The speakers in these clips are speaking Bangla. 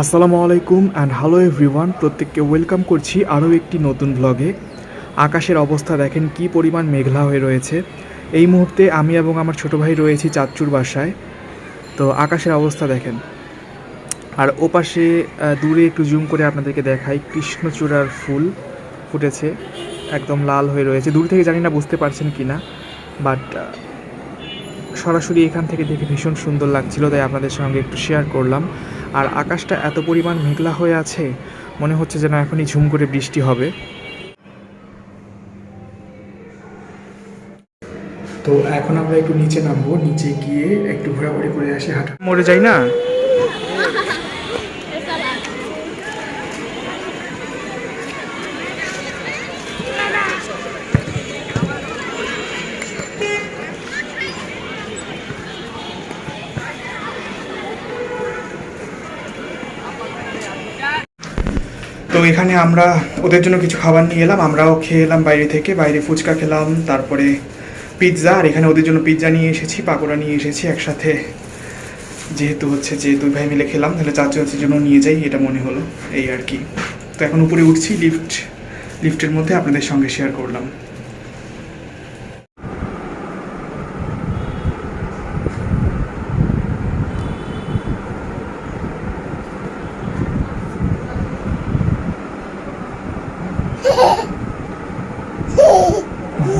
আসসালামু আলাইকুম অ্যান্ড হ্যালো এভরিওয়ান প্রত্যেককে ওয়েলকাম করছি আরও একটি নতুন ব্লগে আকাশের অবস্থা দেখেন কি পরিমাণ মেঘলা হয়ে রয়েছে। এই মুহূর্তে আমি এবং আমার ছোট ভাই রয়েছি চাঁদচুর বাসায়। তো আকাশের অবস্থা দেখেন। আর ওপাশে দূরে একটু জুম করে আপনাদেরকে দেখাই, কৃষ্ণচূড়ার ফুল ফুটেছে, একদম লাল হয়ে রয়েছে। দূর থেকে জানি না বুঝতে পারছেন কি না বাট সরাসরি এখান থেকে দেখে ভীষণ সুন্দর লাগছিল, তাই আপনাদের সঙ্গে একটু শেয়ার করলাম। আর আকাশটা এত পরিমাণ মেঘলা হয়ে আছে, মনে হচ্ছে যেন এখনই ঝুম করে বৃষ্টি হবে। তো এখন আমরা একটু নিচে নামবো, নিচে গিয়ে একটু ঘোরাঘুরি করে আসি হাঁটা। মরে যাই না? তো এখানে আমরা ওদের জন্য কিছু খাবার নিয়ে এলাম, আমরাও খেয়ে এলাম বাইরে থেকে, বাইরে ফুচকা খেলাম, তারপরে পিৎজা, আর এখানে ওদের জন্য পিৎজা নিয়ে এসেছি, পাকোড়া নিয়ে এসেছি একসাথে। যেহেতু হচ্ছে যে দুই ভাই মিলে খেলাম, তাহলে চাচু চাচির জন্য নিয়ে যাই, এটা মনে হলো, এই আর কি। তো এখন উপরে উঠছি লিফট লিফটের মধ্যে আপনাদের সঙ্গে শেয়ার করলাম। এখন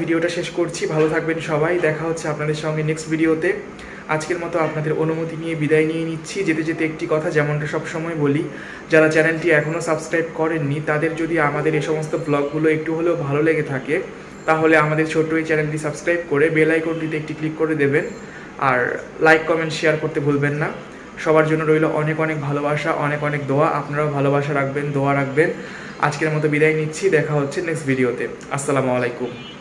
ভিডিওটা শেষ করছি। ভালো থাকবেন সবাই। দেখা হচ্ছে আপনাদের সঙ্গে নেক্সট ভিডিওতে আজকের মতো আপনাদের অনুমতি নিয়ে বিদায় নিয়ে নিচ্ছি। যেতে যেতে একটি কথা যেমনটা সবসময় বলি, যারা চ্যানেলটি এখনও সাবস্ক্রাইব করেননি, তাদের যদি আমাদের এই সমস্ত ব্লগগুলো একটু হলেও ভালো লেগে থাকে, তাহলে আমাদের ছোট্ট এই চ্যানেলটি সাবস্ক্রাইব করে বেল আইকনটিতে একটি ক্লিক করে দেবেন। আর লাইক, কমেন্ট, শেয়ার করতে ভুলবেন না। সবার জন্য রইল অনেক অনেক ভালোবাসা, অনেক অনেক দোয়া। আপনারাও ভালোবাসা রাখবেন, দোয়া রাখবেন। আজকের মতো বিদায় নিচ্ছি। দেখা হচ্ছে নেক্সট ভিডিওতে আসসালামু আলাইকুম।